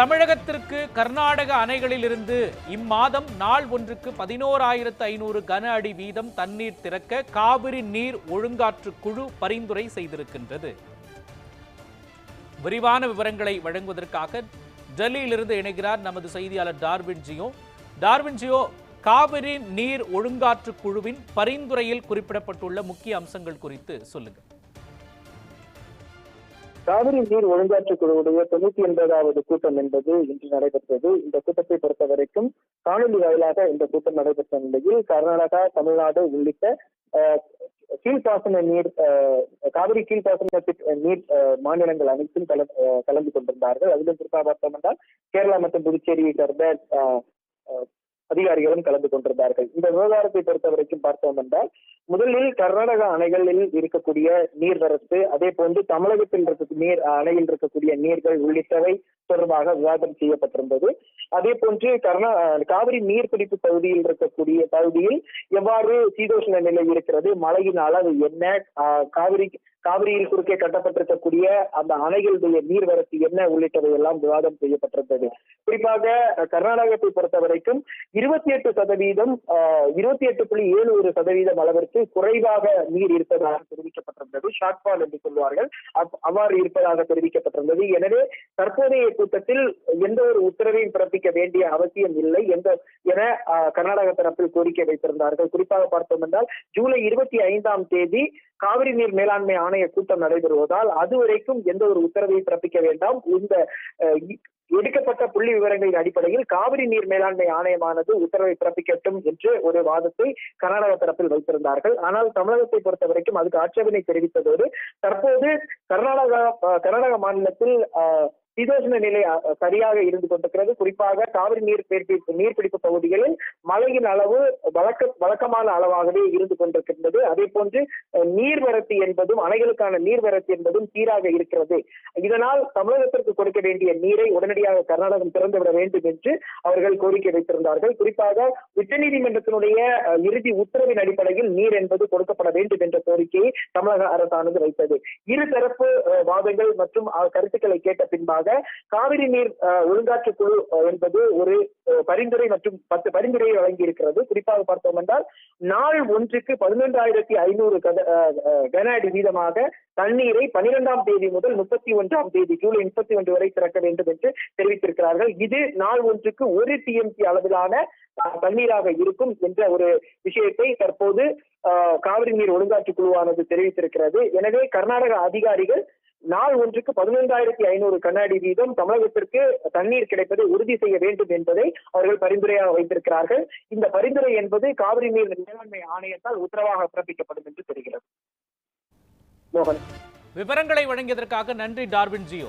தமிழகத்திற்கு கர்நாடக அணைகளிலிருந்து இம்மாதம் நாள் ஒன்றுக்கு பதினோராயிரத்து ஐநூறு கன அடி வீதம் தண்ணீர் திறக்க காவிரி நீர் ஒழுங்காற்று குழு பரிந்துரை செய்திருக்கின்றது. விரிவான விவரங்களை வழங்குவதற்காக டெல்லியிலிருந்து இணைகிறார் நமது செய்தியாளர் டார்வின் ஜியோ. டார்வின் ஜியோ காவிரி நீர் ஒழுங்காற்று குழுவின் பரிந்துரையில் குறிப்பிடப்பட்டுள்ள முக்கிய அம்சங்கள் குறித்து சொல்லுங்கள். காவிரி நீர் ஒழுங்காற்று குழுவுடைய தொண்ணூத்தி எண்பதாவது கூட்டம் என்பது இன்று நடைபெற்றது. இந்த கூட்டத்தை பொறுத்த வரைக்கும் காணொலி வாயிலாக இந்த கூட்டம் நடைபெற்ற நிலையில் கர்நாடகா தமிழ்நாடு உள்ளிட்ட அஹ், கீழ்ப்பாசன நீர் அஹ், காவிரி கீழ்ப்பாசன நீர் அஹ், மாநிலங்கள் அனைத்தும் கலந்து கொண்டிருந்தார்கள். அதிலும் குறிப்பாக பார்த்தோம் என்றால் கேரளா மற்றும் புதுச்சேரியை சார்ந்த அதிகாரிகளும் கலந்து கொண்டிருந்தார்கள். இந்த விவகாரத்தை பொறுத்த வரைக்கும் பார்த்தோம் என்றால் முதலில் கர்நாடக அணைகளில் இருக்கக்கூடிய நீர்வரத்து அதே போன்று தமிழகத்தில் இருக்க நீர் அணையில் இருக்கக்கூடிய நீர்கள் உள்ளிட்டவை தொடர்பாக விவாதம் செய்யப்பட்டிருந்தது. அதே போன்று கர்நா காவிரி நீர்பிடிப்பு பகுதியில் இருக்கக்கூடிய பகுதியில் எவ்வாறு சீதோஷ்ண நிலை இருக்கிறது மழையின் அளவு என்ன காவிரி காவிரியில் குறுக்கே கட்டப்பட்டிருக்கக்கூடிய அந்த அணைகளுடைய நீர்வரத்து என்ன உள்ளிட்டவை எல்லாம் விவாதம் செய்யப்பட்டிருந்தது. குறிப்பாக கர்நாடகத்தை பொறுத்த வரைக்கும் இருபத்தி எட்டு சதவீதம் இருபத்தி எட்டு புள்ளி ஏழு ஒரு சதவீதம் அளவிற்கு குறைவாக நீர் இருப்பதாக தெரிவிக்கப்பட்டிருந்தது. ஷார்ட்ஃபால் என்று சொல்வார்கள் அவ்வாறு இருப்பதாக தெரிவிக்கப்பட்டிருந்தது. எனவே தற்போதைய கூட்டத்தில் எந்த ஒரு உத்தரவையும் பிறப்பிக்க வேண்டிய அவசியம் இல்லை எந்த என அஹ், கர்நாடக தரப்பில் கோரிக்கை வைத்திருந்தார்கள். குறிப்பாக பார்த்தோம் என்றால் ஜூலை இருபத்தி ஐந்தாம் தேதி காவிரி நீர் மேலாண்மை ஆணைய கூட்டம் நடைபெறுவதால் அதுவரைக்கும் எந்த ஒரு உத்தரவையும் பிறப்பிக்க வேண்டாம். இந்த அஹ், எடுக்கப்பட்ட புள்ளி விவரங்களின் அடிப்படையில் காவிரி நீர் மேலாண்மை ஆணையமானது உத்தரவை பிறப்பிக்கட்டும் என்று ஒரு வாதத்தை கர்நாடக தரப்பில் வைத்திருந்தார்கள். ஆனால் தமிழகத்தை பொறுத்த வரைக்கும் அதுக்கு ஆட்சேபனை தெரிவித்ததோடு தற்போது கர்நாடகா அஹ், கர்நாடக மாநிலத்தில் அஹ், சீதோஷ்ண நிலை சரியாக இருந்து கொண்டிருக்கிறது. குறிப்பாக காவிரி நீர் பிடிப்பு நீர்பிடிப்பு பகுதிகளில் மழையின் அளவு வழக்க வழக்கமான அளவாகவே இருந்து கொண்டிருக்கின்றது. அதே போன்று நீர்வரத்து என்பதும் அணைகளுக்கான நீர்வரத்து என்பதும் சீராக இருக்கிறது. இதனால் தமிழகத்திற்கு கொடுக்க வேண்டிய நீரை உடனடியாக கர்நாடகம் திறந்துவிட வேண்டும் என்று அவர்கள் கோரிக்கை வைத்திருந்தார்கள். குறிப்பாக உச்சநீதிமன்றத்தினுடைய இறுதி உத்தரவின் அடிப்படையில் நீர் என்பது கொடுக்கப்பட வேண்டும் என்ற கோரிக்கையை தமிழக அரசானது வைத்தது. இருதரப்பு வாதங்கள் மற்றும் கருத்துக்களை கேட்ட பின்பாக காவிரி நீர் ஒழுங்காற்று குழு என்பது ஒரு பரிந்துரை மற்றும் பத்து பரிந்துரையை வழங்கியிருக்கிறது. குறிப்பாக பார்த்தோம் என்றால் நாள் ஒன்றுக்கு பதினொன்றாயிரத்தி ஐநூறு கன அடி வீதமாக தண்ணீரை பனிரெண்டாம் தேதி முதல் முப்பத்தி ஒன்றாம் தேதி ஜூலை முப்பத்தி ஒன்று வரை திறக்க வேண்டும் என்று தெரிவித்திருக்கிறார்கள். இது நாள் ஒன்றுக்கு ஒரு டிஎம்சி அளவிலான தண்ணீராக இருக்கும் என்ற ஒரு விஷயத்தை தற்போது காவிரி நீர் ஒழுங்காற்று குழுவானது தெரிவித்திருக்கிறது. எனவே கர்நாடக அதிகாரிகள் நாள் ஒன்றுக்கு பதினைந்தாயிரத்தி ஐநூறு கண்ணாடி வீதம் தமிழகத்திற்கு தண்ணீர் கிடைப்பதை உறுதி செய்ய வேண்டும் என்பதை அவர்கள் பரிந்துரையாக வைத்திருக்கிறார்கள். இந்த பரிந்துரை என்பது காவிரி நீர் மேலாண்மை ஆணையத்தால் உத்தரவாக பிறப்பிக்கப்படும் என்று தெரிகிறது. மோகன். விவரங்களை வழங்கியதற்காக நன்றி டார்வின் ஜியோ.